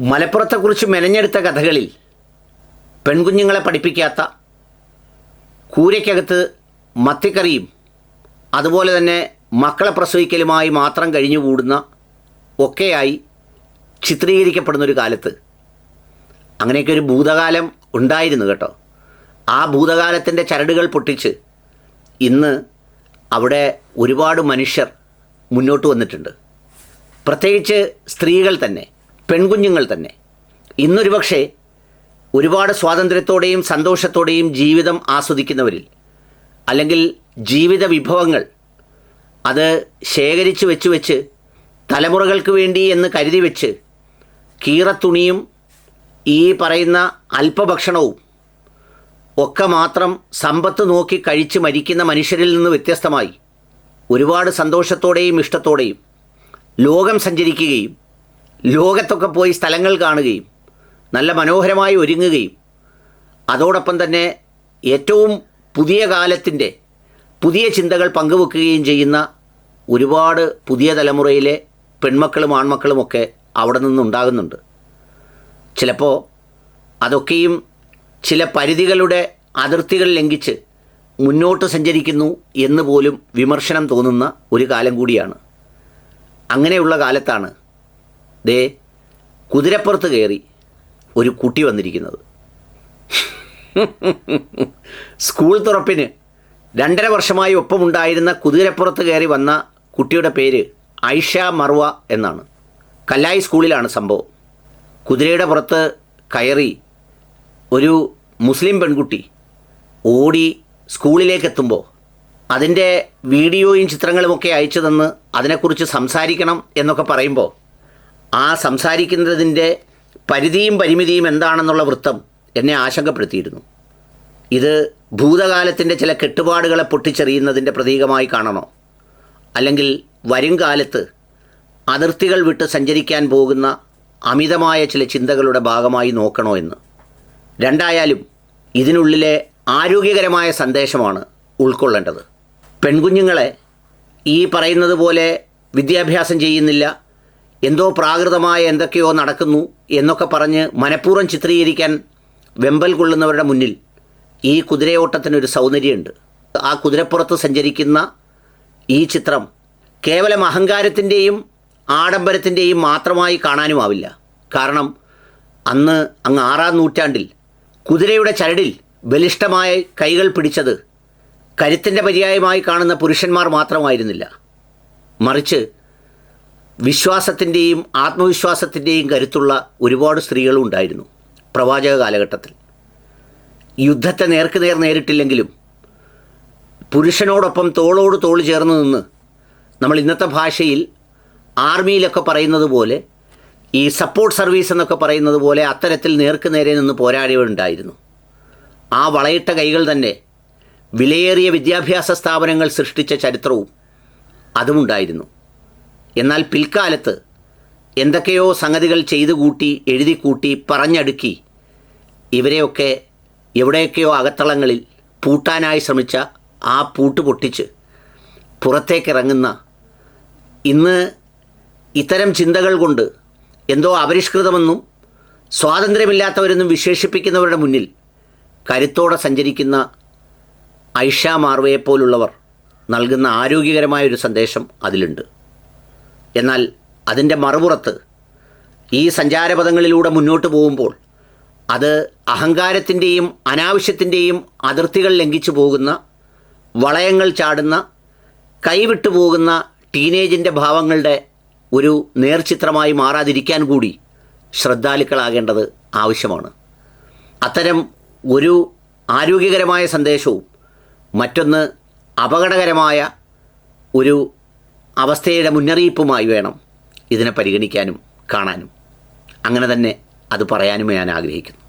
മലപ്പുറത്തെക്കുറിച്ച് മെനഞ്ഞെടുത്ത കഥകളിൽ പെൺകുഞ്ഞുങ്ങളെ പഠിപ്പിക്കാത്ത കൂരയ്ക്കകത്ത് മത്തിക്കറിയും അതുപോലെ തന്നെ മക്കളെ പ്രസവിക്കലുമായി മാത്രം കഴിഞ്ഞുകൂടുന്ന ഒക്കെയായി ചിത്രീകരിക്കപ്പെടുന്നൊരു കാലത്ത്. അങ്ങനെയൊക്കെ ഒരു ഭൂതകാലം ഉണ്ടായിരുന്നു കേട്ടോ. ആ ഭൂതകാലത്തിന്റെ ചരടുകൾ പൊട്ടിച്ച് ഇന്ന് അവിടെ ഒരുപാട് മനുഷ്യർ മുന്നോട്ട് വന്നിട്ടുണ്ട്. പ്രത്യേകിച്ച് സ്ത്രീകൾ തന്നെ. പെൺകുഞ്ഞുങ്ങൾ തന്നെ. ഇന്നൊരു പക്ഷേ ഒരുപാട് സ്വാതന്ത്ര്യത്തോടെയും സന്തോഷത്തോടെയും ജീവിതം ആസ്വദിക്കുന്നവരിൽ അല്ലെങ്കിൽ ജീവിത വിഭവങ്ങൾ അത് ശേഖരിച്ച് വെച്ച് വെച്ച് തലമുറകൾക്ക് വേണ്ടി എന്ന് കരുതി വെച്ച് കീറത്തുണിയും ഈ പറയുന്ന അല്പഭക്ഷണവും ഒക്കെ മാത്രം സമ്പത്ത് നോക്കി കഴിച്ച് മരിക്കുന്ന മനുഷ്യരിൽ നിന്ന് വ്യത്യസ്തമായി ഒരുപാട് സന്തോഷത്തോടെയും ഇഷ്ടത്തോടെയും ലോകം സഞ്ചരിക്കുകയും ലോകത്തൊക്കെ പോയി സ്ഥലങ്ങൾ കാണുകയും നല്ല മനോഹരമായി ഒരുങ്ങുകയും അതോടൊപ്പം തന്നെ ഏറ്റവും പുതിയ കാലത്തിന്റെ പുതിയ ചിന്തകൾ പങ്കുവെക്കുകയും ചെയ്യുന്ന ഒരുപാട് പുതിയ തലമുറയിലെ പെൺമക്കളും ആൺമക്കളുമൊക്കെ അവിടെ നിന്നുണ്ടാകുന്നുണ്ട്. ചിലപ്പോൾ അതൊക്കെയും ചില പരിധികളുടെ അതിർത്തികൾ ലംഘിച്ച് മുന്നോട്ട് സഞ്ചരിക്കുന്നു എന്ന് പോലും വിമർശനം തോന്നുന്ന ഒരു കാലം കൂടിയാണ്. അങ്ങനെയുള്ള കാലത്താണ് ദേ കുതിരപ്പുറത്ത് കയറി ഒരു കുട്ടി വന്നിരിക്കുന്നത്. സ്കൂൾ തുറപ്പിന് രണ്ടര വർഷമായി ഒപ്പമുണ്ടായിരുന്ന കുതിരപ്പുറത്ത് കയറി വന്ന കുട്ടിയുടെ പേര് ഐഷ മറുവ എന്നാണ്. കല്ലായി സ്കൂളിലാണ് സംഭവം. കുതിരയുടെ പുറത്ത് കയറി ഒരു മുസ്ലിം പെൺകുട്ടി ഓടി സ്കൂളിലേക്ക് എത്തുമ്പോൾ അതിന്റെ വീഡിയോയും ചിത്രങ്ങളുമൊക്കെ അയച്ചു തന്ന് അതിനെക്കുറിച്ച് സംസാരിക്കണം എന്നൊക്കെ പറയുമ്പോൾ ആ സംസാരിക്കുന്നതിന്റെ പരിധിയും പരിമിതിയും എന്താണെന്നുള്ള വൃത്തം എന്നെ ആശങ്കപ്പെടുത്തിയിരുന്നു. ഇത് ഭൂതകാലത്തിന്റെ ചില കെട്ടുപാടുകളെ പൊട്ടിച്ചെറിയുന്നതിന്റെ പ്രതീകമായി കാണണോ? അല്ലെങ്കിൽ വരും കാലത്ത് അതിർത്തികൾ വിട്ട് സഞ്ചരിക്കാൻ പോകുന്ന അമിതമായ ചില ചിന്തകളുടെ ഭാഗമായി നോക്കണോ എന്ന്. രണ്ടായാലും ഇതിനുള്ളിലെ ആരോഗ്യകരമായ സന്ദേശമാണ് ഉൾക്കൊള്ളേണ്ടത്. പെൺകുഞ്ഞുങ്ങളെ ഈ പറയുന്നത് പോലെ വിദ്യാഭ്യാസം ചെയ്യുന്നില്ല എന്തോ പ്രാകൃതമായ എന്തൊക്കെയോ നടക്കുന്നു എന്നൊക്കെ പറഞ്ഞ് മനഃപൂർവം ചിത്രീകരിക്കാൻ വെമ്പൽ കൊള്ളുന്നവരുടെ മുന്നിൽ ഈ കുതിരയോട്ടത്തിനൊരു സൗന്ദര്യമുണ്ട്. ആ കുതിരപ്പുറത്ത് സഞ്ചരിക്കുന്ന ഈ ചിത്രം കേവലം അഹങ്കാരത്തിന്റെയും ആഡംബരത്തിന്റെയും മാത്രമായി കാണാനുമാവില്ല. കാരണം അന്ന് അങ്ങ് ആറാം നൂറ്റാണ്ടിൽ കുതിരയുടെ ചരടിൽ ബലിഷ്ടമായ കൈകൾ പിടിച്ചത് കരുത്തിന്റെ പര്യായമായി കാണുന്ന പുരുഷന്മാർ മാത്രമായിരുന്നില്ല. മറിച്ച് വിശ്വാസത്തിന്റെയും ആത്മവിശ്വാസത്തിന്റെയും കരുത്തുള്ള ഒരുപാട് സ്ത്രീകളും ഉണ്ടായിരുന്നു പ്രവാചക കാലഘട്ടത്തിൽ. യുദ്ധത്തെ നേർക്ക് നേർ നേരിട്ടില്ലെങ്കിലും പുരുഷനോടൊപ്പം തോളോട് തോൾ ചേർന്ന് നിന്ന് നമ്മൾ ഇന്നത്തെ ഭാഷയിൽ ആർമിയിലൊക്കെ പറയുന്നത് പോലെ ഈ സപ്പോർട്ട് സർവീസ് എന്നൊക്കെ പറയുന്നത് പോലെ അത്തരത്തിൽ നേർക്ക് നേരെ നിന്ന് പോരാടിയവരുണ്ടായിരുന്നു. ആ വളയിട്ട കൈകൾ തന്നെ വിലയേറിയ വിദ്യാഭ്യാസ സ്ഥാപനങ്ങൾ സൃഷ്ടിച്ച ചരിത്രവും അതുമുണ്ടായിരുന്നു. എന്നാൽ പിൽക്കാലത്ത് എന്തൊക്കെയോ സംഗതികൾ ചെയ്തു കൂട്ടി എഴുതി കൂട്ടി പറഞ്ഞടുക്കി. ഇവരെയൊക്കെ എവിടെയൊക്കെയോ അകത്തളങ്ങളിൽ പൂട്ടാനായി ശ്രമിച്ച ആ പൂട്ട് പൊട്ടിച്ച് പുറത്തേക്കിറങ്ങുന്ന ഇന്ന് ഇത്തരം ചിന്തകൾ കൊണ്ട് എന്തോ അപരിഷ്കൃതമെന്നും സ്വാതന്ത്ര്യമില്ലാത്തവരെന്നും വിശേഷിപ്പിക്കുന്നവരുടെ മുന്നിൽ കരുത്തോടെ സഞ്ചരിക്കുന്ന ഐഷ മാർവയെപ്പോലുള്ളവർ നൽകുന്ന ആരോഗ്യകരമായ ഒരു സന്ദേശം അതിലുണ്ട്. എന്നാൽ അതിന്റെ മറുപുറത്ത് ഈ സഞ്ചാരപഥങ്ങളിലൂടെ മുന്നോട്ട് പോകുമ്പോൾ അത് അഹങ്കാരത്തിന്റെയും അനാവശ്യത്തിന്റെയും അതിർത്തികൾ ലംഘിച്ചു പോകുന്ന വളയങ്ങൾ ചാടുന്ന കൈവിട്ടു പോകുന്ന ടീനേജിന്റെ ഭാവങ്ങളുടെ ഒരു നേർചിത്രമായി മാറാതിരിക്കാൻ കൂടി ശ്രദ്ധാലുക്കളാകേണ്ടത് ആവശ്യമാണ്. അത്തരം ഒരു ആരോഗ്യകരമായ സന്ദേശവും മറ്റൊന്ന് അപകടകരമായ ഒരു അവസ്ഥയുടെ മുന്നറിയിപ്പുമായി വേണം ഇതിനെ പരിഗണിക്കാനും കാണാനും. അങ്ങനെ തന്നെ അത് പറയാനും ഞാൻ ആഗ്രഹിക്കുന്നു.